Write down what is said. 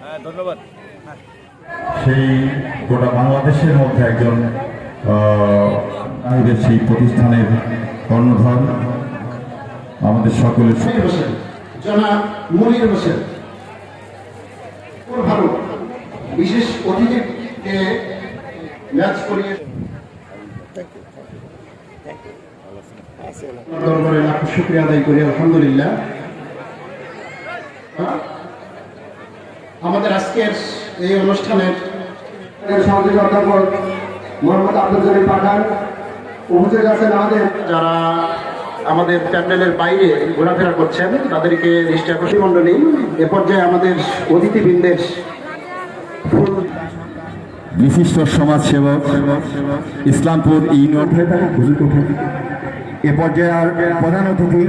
হ্যাঁ ধন্যবাদ। সেই গোটা বাংলাদেশের মধ্যে একজন আমাদের সেই প্রতিষ্ঠানের কর্ণধর আমাদের সকলের জনাব মনির হোসেন। ভালো বিশেষ অতিথিকে ম্যাচ করিয়ে শুক্রিয়া আদায় করি আলহামদুলিল্লাহ? আমাদের আজকের এই অনুষ্ঠানের সহযোগী অধ্যাপক মোহাম্মদ আব্দুল জলিল পাঠান। উপস্থিত আছেন আমাদের যারা আমাদের প্যান্ডেলের বাইরে ঘোরাফেরা করছেন তাদেরকে দৃষ্টি আকর্ষণ মণ্ডলী এ পর্যায়ে আমাদের অতিথিবৃন্দের বিশিষ্ট সমাজসেবক ইসলামপুর ইউনিয়ন। এ পর্যায়ে আর প্রধান অতিথি